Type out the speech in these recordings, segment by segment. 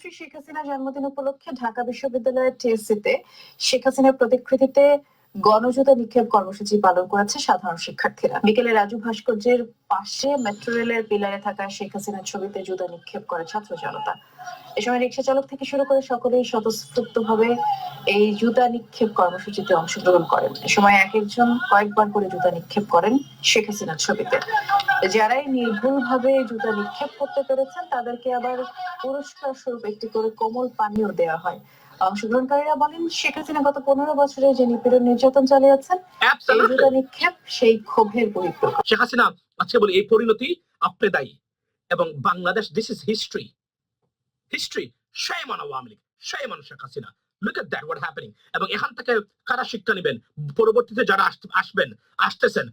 শেখ হাসিনার জন্মদিন উপলক্ষে ঢাকা বিশ্ববিদ্যালয়ের টিএসসিতে শেখ হাসিনার প্রতিকৃতিতে গণজুতা নিক্ষেপ কর্মসূচি পালন করেছে সাধারণ শিক্ষার্থীরা। বিকেলে রাজু ভাস্কর্যের পাশে মেট্রো রেলের পিলারে থাকা শেখ হাসিনার ছবিতে জুতা নিক্ষেপ করে ছাত্র জনতা। এ সময় রিক্সা চালক থেকে শুরু করে সকলেই স্বতঃস্ফূর্ত ভাবে এই জুতা নিক্ষেপ কর্মসূচিতে অংশগ্রহণ করেন। এ সময় এক একজন কয়েকবার করে জুতা নিক্ষেপ করেন শেখ হাসিনার ছবিতে। যারাই নির্ভুল ভাবে জুতা নিক্ষেপ করতে পেরেছেন, তাদেরকে আবার পুরস্কার স্বরূপ একটি করে কোমল পানীয় দেওয়া হয়। অংশগ্রহণকারীরা বলেন শেখ হাসিনা গত পনেরো বছরে যে নিপীড়ন নির্যাতন চালিয়েছেন এই নিক্ষেপ সেই ক্ষোভের বহিঃপ্রকাশ শেখ হাসিনা আজকে বলি এই পরিণতি আপনি দায়ী এবং Bangladesh this is history history on Awami League on Sheikh Hasina. Look at that what happening এবং এখান থেকে কারা শিক্ষা নেবেন? পরবর্তীতে যারা আসবেন আসতেছেন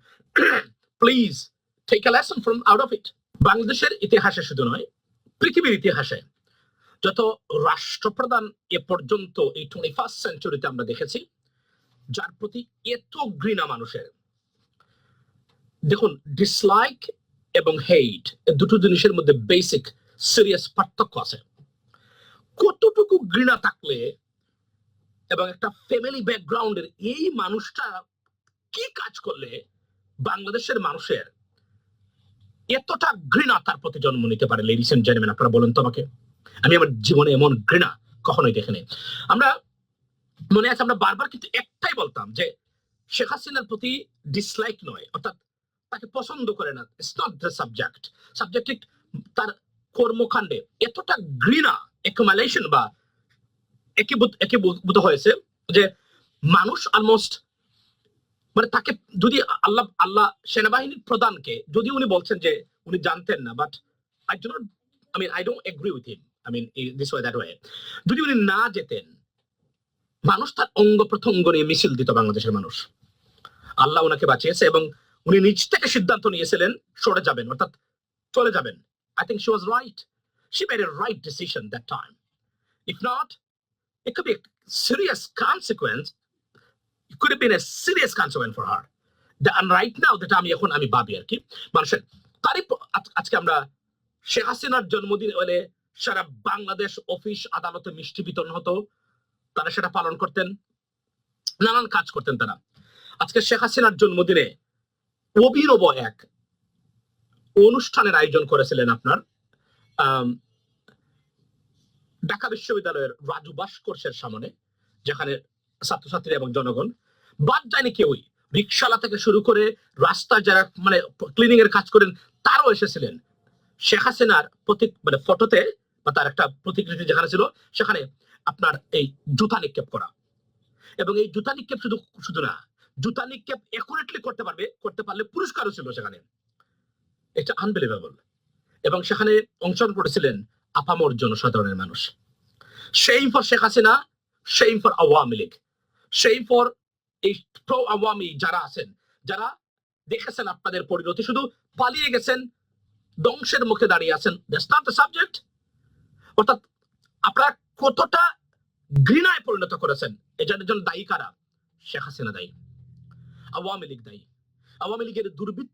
please take a lesson from out of it বাংলাদেশের ইতিহাসে শুধু নয় পৃথিবীর ইতিহাসে যত রাষ্ট্রপ্রধান এ পর্যন্ত এই টোয়েন্টি ফার্স্ট সেঞ্চুরিতে আমরা দেখেছি, যার প্রতি এত ঘৃণা মানুষের। দেখুন ডিসলাইক এবং হেইট দুটো জিনিসের মধ্যে বেসিক সিরিয়াস পার্থক্য আছে। কতটুকু ঘৃণা থাকলে এবং একটা ফ্যামিলি ব্যাকগ্রাউন্ডের এই মানুষটা কি কাজ করলে বাংলাদেশের মানুষের এতটা ঘৃণা তার প্রতি জন্ম নিতে পারে লেডিস এন্ড জেন্টলম্যান আপনারা বলেন তো আমাকে। আমি আমার জীবনে এমন ঘৃণা কখনোই দেখিনি। আমরা মনে আছে আমরা বারবার কিন্তু একটাই বলতাম যে শেখ হাসিনার প্রতি ডিসলাইক নয়, অর্থাৎ তাকে পছন্দ করে না। It's not the subject subject তার কর্মকাণ্ডে এতটা ঘৃণা একুমালেশন বা একীভূত একীভূত হয়েছে যে মানুষ অলমোস্ট মানে তাকে যদি আল্লাহ আল্লাহ সেনাবাহিনীর প্রধানকে যদি উনি বলছেন যে উনি জানতেন না but I do not I mean I don't agree with him way যদি উনি না যেতেন, মানুষ তার অঙ্গ প্রত্যঙ্গ নিয়ে মিছিল দিত বাংলাদেশের মানুষ। আল্লাহ ওনাকে বাঁচিয়েছে এবং উনি নিজ থেকে সিদ্ধান্ত নিয়েছিলেন, সরে যাবেন, অর্থাৎ চলে যাবেন। I think she was right she made a right decision that time if not আমি এখন, আমি ভাবি আর কি। মানুষের, তারই আজকে আমরা শেখ হাসিনার জন্মদিন হলে সারা বাংলাদেশ অফিস আদালতে মিষ্টি বিতরণ হতো। তারা সেটা পালন করতেন। নানান কাজ করতেন তারা। আজকে শেখ হাসিনার জন্মদিনে অভিনব এক অনুষ্ঠানের আয়োজন করেছিলেন আপনার ঢাকা বিশ্ববিদ্যালয়ের রাজু ভাস্কর্যের সামনে, যেখানে ছাত্রছাত্রী এবং জনগণ, বাদ যায়নি কেউই। রিক্সালা থেকে শুরু করে রাস্তায় যারা মানে ক্লিনিং এর কাজ করেন, তারাও এসেছিলেন। শেখ হাসিনার প্রতীক মানে ফটোতে বা তার একটা প্রতিকৃতি যেখানে ছিল, সেখানে আপনার এই জুতা নিক্ষেপ করা। এবং এই জুতা নিক্ষেপ শুধু শুধু না, জুতা নিক্ষেপ একুরেটলি করতে পারবে, করতে পারলে পুরস্কারও ছিল সেখানে। এটা আনবিলিভেবল এবং সেখানে অংশগ্রহণ করেছিলেন আপামর জনসাধারণের মানুষ। Same for Sheikh Hasina same for Awami League same for এই প্রো আওয়ামী যারা আছেন, যারা দেখেছেন আপনাদের পরিণতি, শুধু পালিয়ে গেছেন, ধ্বংসের মুখে দাঁড়িয়ে আছেন। দ্যাটস নট দ্য সাবজেক্ট অর্থাৎ আপনারা কতটা ঘৃণায় পরিণত করেছেন, এটার জন্য দায়ী কারা? শেখ হাসিনা দায়ী, আওয়ামী লীগ দায়ী। আওয়ামী লীগের দুর্বৃত্ত